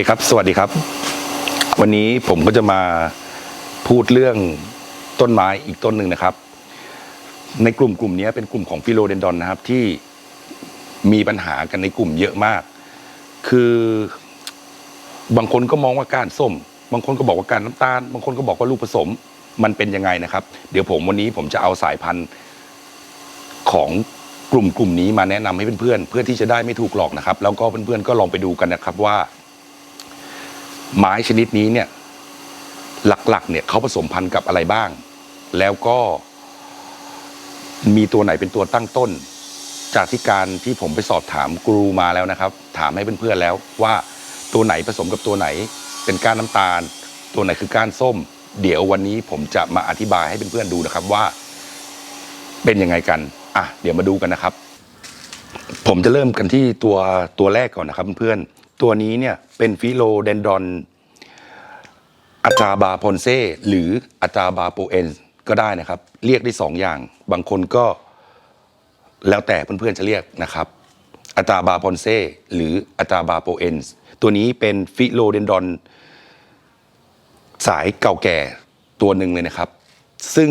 เคครับ สวัสดีครับ วันนี้ผมก็จะมาพูดเรื่องต้นไม้อีกต้นหนึ่งนะครับ ในกลุ่มกลุ่มนี้เป็นกลุ่มของฟิโลเดนดอนนะครับที่มีปัญหากันในกลุ่มเยอะมาก คือบางคนก็มองว่าก้านส้ม บางคนก็บอกว่ากานน้ำตาล บางคนก็บอกว่าลูกผสม มันเป็นยังไงนะครับ เดี๋ยวผมวันนี้ผมจะเอาสายพันธุ์ของกลุ่มกลุ่มนี้มาแนะนำให้เพื่อนๆเพื่อที่จะได้ไม่ถูกหลอกนะครับ แล้วก็เพื่อนๆก็ลองไปดูกันนะครับว่า ไม้ชนิดนี้เนี่ยหลักๆ เนี่ยเขาผสมพันธุ์กับอะไรบ้าง แล้วก็ มีตัวไหนเป็นตัวตั้งต้น จากที่การที่ผมไปสอบถามกรูมาแล้วนะครับ ถามให้เพื่อนๆแล้วว่าตัวไหนผสมกับตัวไหน เป็นก้านน้ำตาล ตัวไหนคือก้านส้ม เดี๋ยววันนี้ผมจะมาอธิบายให้เพื่อนๆดูนะครับว่า เป็นยังไงกันอะเดี๋ยวมาดูกันนะครับ ผมจะเริ่มกันที่ตัวตัวแรกก่อนนะครับเพื่อนๆ ตัวนี้เนี่ยเป็นฟิโลเดนดอนอาจาบาพอนเซหรืออาจาบาโปเอนก็ได้นะครับ เรียกได้สองอย่าง บางคนก็แล้วแต่เพื่อนๆจะเรียกนะครับอาจาบาพอนเซหรืออาจาบาโปเอนตัวนี้เป็นฟิโลเดนดอนสายเก่าแก่ตัวหนึ่งเลยนะครับ ซึ่ง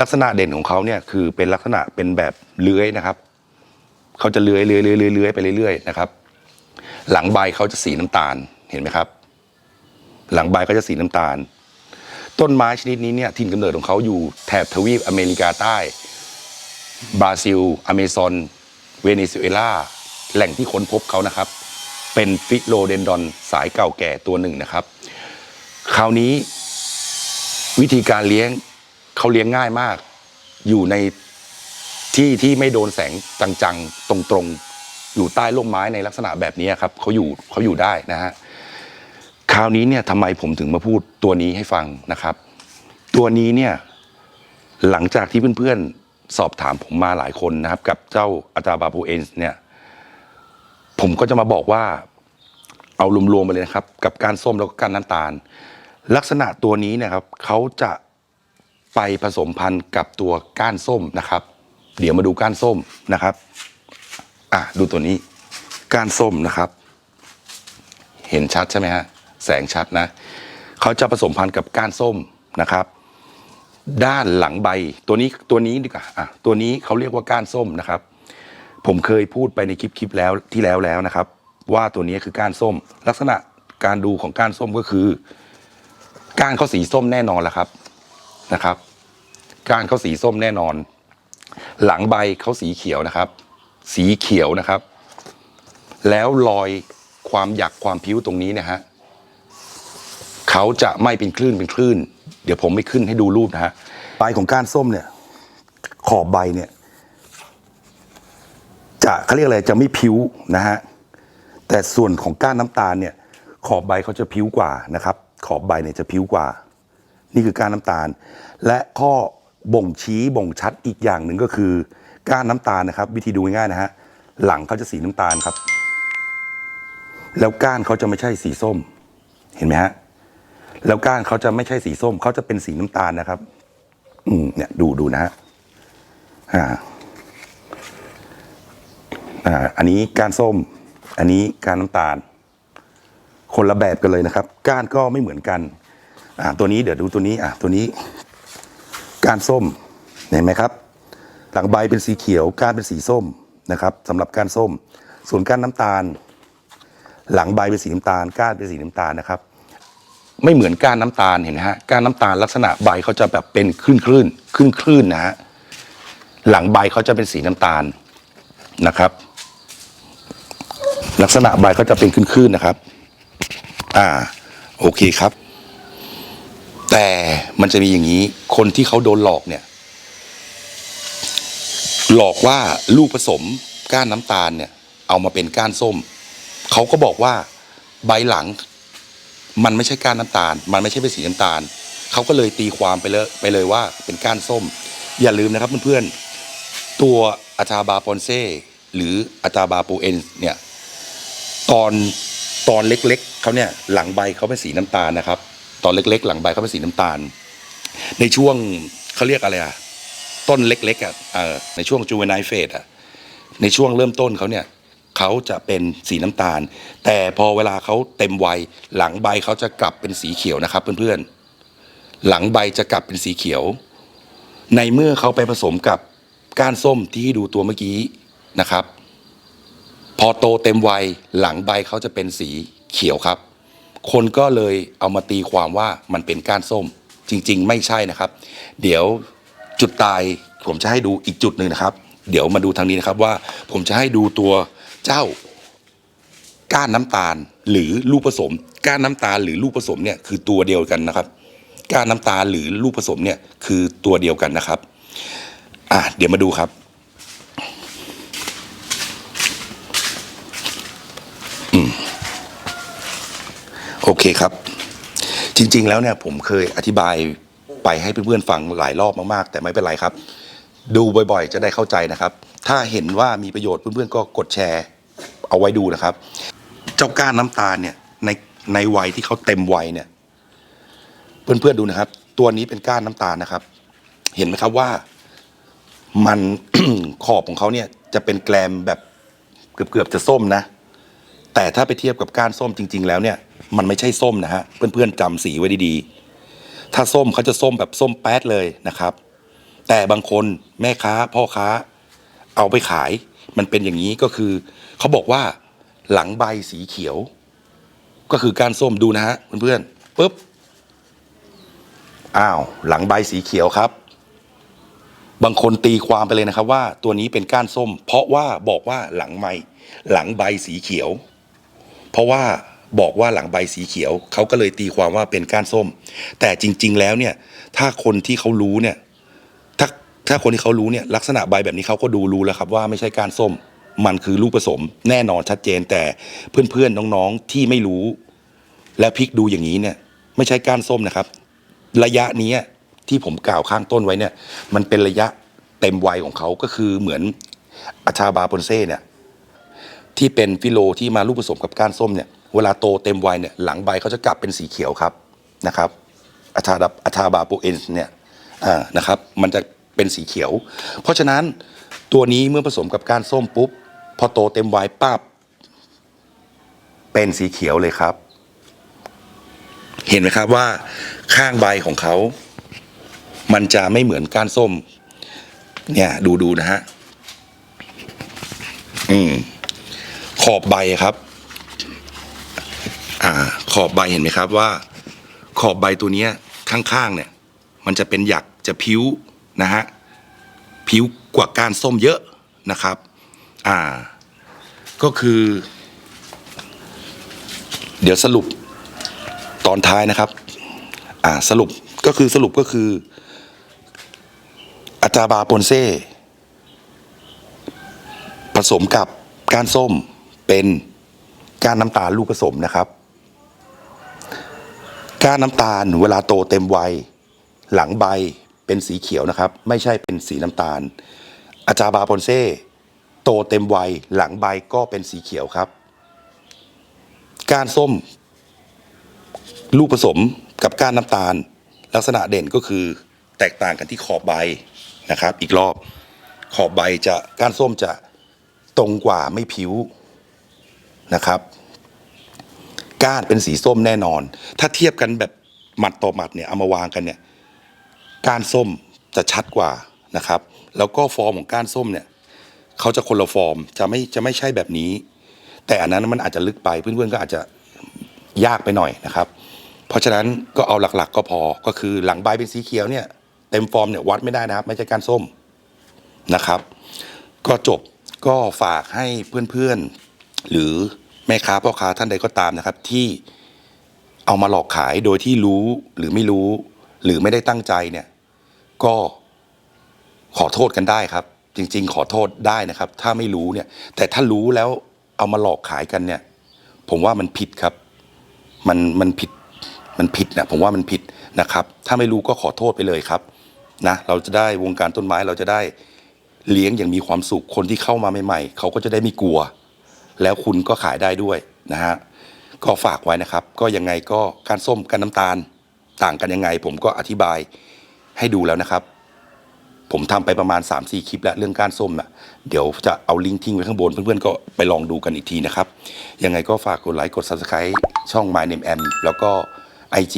ลักษณะเด่นของเขาเนี่ยคือเป็นลักษณะเป็นแบบเลื้อยนะครับ เขาจะเลื้อยเลื้อยเลื้อยเลื้อยเลื้อยไปเรื่อยๆนะครับ หลังใบเขาจะสีน้ำตาลเห็นไหมครับ หลังใบเขาจะสีน้ำตาล ต้นไม้ชนิดนี้เนี่ยถิ่นกำเนิดของเขาอยู่แถบทวีปอเมริกาใต้บราซิล อเมซอน เวเนซุเอลา แหล่งที่ค้นพบเขานะครับ เป็นฟิโลเดนดอนสายเก่าแก่ตัวหนึ่งนะครับ คราวนี้วิธีการเลี้ยงเขาเลี้ยงง่ายมาก อยู่ในที่ที่ไม่โดนแสงจังๆ ตรงๆ อยู่ใต้ร่มไม้ในลักษณะแบบนี้ครับเขาอยู่เขาอยู่ได้นะฮะคราวนี้เนี่ยทำไมผมถึงมาพูดตัวนี้ให้ฟังนะครับ ตัวนี้เนี่ยหลังจากที่เพื่อนๆสอบถามผมมาหลายคนนะครับ กับเจ้าอาจาบาปูเอนส์เนี่ย ผมก็จะมาบอกว่า เอารวมๆไปเลยนะครับ กับการส้มแล้วก็การน้ำตาล ลักษณะตัวนี้เนะครับเขาจะไปผสมพันธุ์กับตัวก้านส้มนะครับ เดี๋ยวมาดูก้านส้มนะครับ อะดูตัวนี้ก้านส้มนะครับ เห็นชัดใช่ไหมฮะแสงชัดนะเขาจะผสมพันธุ์กับก้านส้มนะครับ ด้านหลังใบตัวนี้ตัวนี้ดีกว่าอะตัวนี้เขาเรียกว่าก้านส้มนะครับ ผมเคยพูดไปในคลิปคลิปแล้วที่แล้วแล้วนะครับ ว่าตัวนี้คือก้านส้ม ลักษณะการดูของก้านส้มก็คือก้านเขาสีส้มแน่นอนแหละครับนะครับ ก้านเขาสีส้มแน่นอน หลังใบเขาสีเขียวนะครับ สีเขียวนะครับ แล้วรอยความหยักความผิวตรงนี้นะฮะเขาจะไม่เป็นคลื่นเป็นคลื่น เดี๋ยวผมไม่ขึ้นให้ดูรูปนะฮะใบของก้านส้มเนี่ย ขอบใบเนี่ย จะเขาเรียกอะไรจะไม่ผิวนะฮะแต่ส่วนของก้านน้ำตาลเนี่ย ขอบใบเขาจะผิวกว่านะครับ ขอบใบเนี่ยจะผิวกว่า นี่คือก้านน้ำตาล และข้อบ่งชี้บ่งชัดอีกอย่างหนึ่งก็คือ ก้านน้ำตาลนะครับ วิธีดูง่ายๆนะฮะหลังเขาจะสีน้ำตาลครับ แล้วก้านเขาจะไม่ใช่สีส้ม เห็นไหมฮะแล้วก้านเขาจะไม่ใช่สีส้มเขาจะเป็นสีน้ำตาลนะครับ อืมเนี่ยดูดูนะฮะอ่าอ่าอันนี้ก้านส้ม อันนี้ก้านน้ำตาล คนละแบบกันเลยนะครับ ก้านก็ไม่เหมือนกัน อ่าตัวนี้เดี๋ยวดูตัวนี้ อ่าตัวนี้ ก้านส้มเห็นไหมครับ หลังใบเป็นสีเขียวก้านเป็นสีส้มนะครับสำหรับก้านส้ม ส่วนก้านน้ำตาล หลังใบเป็นสีน้ำตาล ก้านเป็นสีน้ำตาลนะครับ ไม่เหมือนก้านน้ำตาลเห็นไหมฮะก้านน้ำตาลลักษณะใบเขาจะแบบเป็นคลื่นคลื่นคลื่นคลื่นๆนะฮะหลังใบเขาจะเป็นสีน้ำตาลนะครับ ลักษณะใบเขาจะเป็นคลื่นๆนะครับ อ่า โอเคครับ แต่มันจะมีอย่างนี้คนที่เขาโดนหลอกเนี่ย หลอกว่าลูกผสมก้านน้ำตาลเนี่ย เอามาเป็นก้านส้ม เขาก็บอกว่าใบหลัง มันไม่ใช่ก้านน้ำตาล มันไม่ใช่เป็นสีน้ำตาล เขาก็เลยตีความไปเลยไปเลยว่าเป็นก้านส้ม อย่าลืมนะครับเพื่อนๆตัวอาจาบาปอนเซ่หรืออาจาบาปูเอนเนี่ยตอนตอนเล็กๆเขาเนี่ยหลังใบเขาเป็นสีน้ำตาลนะครับ ตอนเล็กๆ หลังใบเขาเป็นสีน้ำตาล ในช่วงเขาเรียกอะไรอะ ต้นเล็กๆอะเออในช่วงจูเวนไนเฟสอะในช่วงเริ่มต้นเขาเนี่ยเขาจะเป็นสีน้ำตาล แต่พอเวลาเขาเต็มวัยหลังใบเขาจะกลับเป็นสีเขียวนะครับเพื่อนๆหลังใบจะกลับเป็นสีเขียว ในเมื่อเขาไปผสมกับก้านส้มที่ดูตัวเมื่อกี้นะครับ พอโตเต็มวัยหลังใบเขาจะเป็นสีเขียวครับ คนก็เลยเอามาตีความว่ามันเป็นก้านส้มจริง ๆ ไม่ใช่นะครับ เดี๋ยว จุดตายผมจะให้ดูอีกจุดหนึ่งนะครับ เดี๋ยวมาดูทางนี้นะครับว่าผมจะให้ดูตัวเจ้าก้านน้ำตาลหรือลูกผสม ก้านน้ำตาลหรือลูกผสมเนี่ยคือตัวเดียวกันนะครับ ก้านน้ำตาลหรือลูกผสมเนี่ยคือตัวเดียวกันนะครับ อะเดี๋ยวมาดูครับโอเคครับ จริง ๆ แล้วเนี่ยผมเคยอธิบาย ไปให้เพื่อนๆฟังหลายรอบมากๆ แต่ไม่เป็นไรครับ ดูบ่อยๆ จะได้เข้าใจนะครับ ถ้าเห็นว่ามีประโยชน์เพื่อนๆก็กดแชร์ เอาไว้ดูนะครับ เจ้าก้านน้ำตาลเนี่ยในในวัยที่เขาเต็มวัยเนี่ย เพื่อนๆดูนะครับ ตัวนี้เป็นก้านน้ำตาลนะครับ เห็นไหมครับว่ามัน ขอบของเขาเนี่ยจะเป็นแกลมแบบเกือบๆจะส้มนะ แต่ถ้าไปเทียบกับก้านส้มจริง ๆ แล้วเนี่ย มันไม่ใช่ส้มนะฮะ เพื่อนๆจำสีไว้ดีๆ ถ้าส้มเขาจะส้มแบบส้มแป๊ดเลยนะครับ แต่บางคนแม่ค้าพ่อค้า เอาไปขาย มันเป็นอย่างนี้ก็คือเขาบอกว่าหลังใบสีเขียว ก็คือก้านส้มดูนะฮะเพื่อนๆปุ๊บอ้าว หลังใบสีเขียวครับ บางคนตีความไปเลยนะครับว่าตัวนี้เป็นก้านส้ม เพราะว่าบอกว่าหลังไม้หลังใบสีเขียว เพราะว่า บอกว่าหลังใบสีเขียวเขาก็เลยตีความว่าเป็นก้านส้ม แต่จริง ๆ แล้วเนี่ยถ้าคนที่เขารู้เนี่ยถ้าถ้าคนที่เขารู้เนี่ยลักษณะใบแบบนี้เขาก็ดูรู้แล้วครับว่าไม่ใช่ก้านส้ม มันคือลูกผสม แน่นอนชัดเจนแต่เพื่อนๆน้องๆที่ไม่รู้ และพลิกดูอย่างนี้เนี่ยไม่ใช่ก้านส้มนะครับ ระยะนี้ที่ผมกล่าวข้างต้นไว้เนี่ย มันเป็นระยะเต็มวัยของเขาก็คือเหมือนอาชาบาปนเซ่เนี่ยที่เป็นฟิโลที่มาลูกผสมกับก้านส้มเนี่ย เวลาโตเต็มวัยเนี่ยหลังใบเขาจะกลับเป็นสีเขียวครับนะครับอาชาดับอาชาบาโปเอนเนี่ยนะครับมันจะเป็นสีเขียว เพราะฉะนั้นตัวนี้เมื่อผสมกับก้านส้มปุ๊บพอโตเต็มวัยปั๊บเป็นสีเขียวเลยครับ เห็นไหมครับว่าข้างใบของเขา มันจะไม่เหมือนก้านส้ม เนี่ยดูดูนะฮะอืมขอบใบครับ ขอบใบเห็นไหมครับว่า ขอบใบตัวเนี้ยข้างๆเนี่ย มันจะเป็นหยักจะพิ้วนะฮะพิ้วกว่าก้านส้มเยอะนะครับ อ่า ก็คือ เดี๋ยวสรุปตอนท้ายนะครับ อ่า สรุปก็คือสรุปก็คือ อาจาบาปนเซ่ผสมกับก้านส้มเป็นก้านน้ำตาลลูกผสมนะครับ ก้านน้ำตาลเวลาโตเต็มวัย หลังใบเป็นสีเขียวนะครับ ไม่ใช่เป็นสีน้ำตาล อาจาบาปอนเซ่โตเต็มวัยหลังใบก็เป็นสีเขียวครับ ก้านส้ม ลูกผสมกับก้านน้ำตาล ลักษณะเด่นก็คือแตกต่างกันที่ขอบใบนะครับ อีกรอบขอบใบจะก้านส้มจะตรงกว่าไม่ผิวนะครับ ก้านเป็นสีส้มแน่นอน ถ้าเทียบกันแบบหมัดต่อหมัดเนี่ยเอามาวางกันเนี่ยก้านส้มจะชัดกว่านะครับ แล้วก็ฟอร์มของก้านส้มเนี่ยเขาจะคนละฟอร์มจะไม่จะไม่ใช่แบบนี้ แต่อันนั้นมันอาจจะลึกไปเพื่อนๆก็อาจจะยากไปหน่อยนะครับ เพราะฉะนั้นก็เอาหลักๆ ก็พอก็คือหลังใบเป็นสีเขียวเนี่ยเต็มฟอร์มเนี่ยวัดไม่ได้นะครับ ไม่ใช่ก้านส้มนะครับ ก็จบก็ฝากให้เพื่อนๆหรือ แม่ค้าพ่อค้าท่านใดก็ตามนะครับ ที่เอามาหลอกขายโดยที่รู้หรือไม่รู้ หรือไม่ได้ตั้งใจเนี่ย ก็ขอโทษกันได้ครับ จริง ๆ ขอโทษได้นะครับ ถ้าไม่รู้เนี่ย แต่ถ้ารู้แล้วเอามาหลอกขายกันเนี่ย ผมว่ามันผิดครับ มันมันผิดมันผิดนะผมว่ามันผิดนะครับ ถ้าไม่รู้ก็ขอโทษไปเลยครับนะเราจะได้วงการต้นไม้เราจะได้เลี้ยงอย่างมีความสุขคนที่เข้ามาใหม่ๆเขาก็จะได้ไม่กลัว แล้วคุณก็ขายได้ด้วยนะฮะก็ฝากไว้นะครับ ก็ยังไงก็การส้มกับน้ำตาลต่างกันยังไง ผมก็อธิบายให้ดูแล้วนะครับ ผมทำไปประมาณ 3-4 คลิปแล้วเรื่องก้านส้มน่ะเดี๋ยวจะเอาลิงก์ทิ้งไว้ข้างบน เพื่อนๆก็ไปลองดูกันอีกทีนะครับ ยังไงก็ฝากกดไลค์กด Subscribe ช่อง My Name M แล้วก็ IG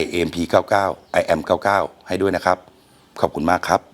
IMP 99 IM 99 ให้ด้วยนะครับ ขอบคุณมากครับ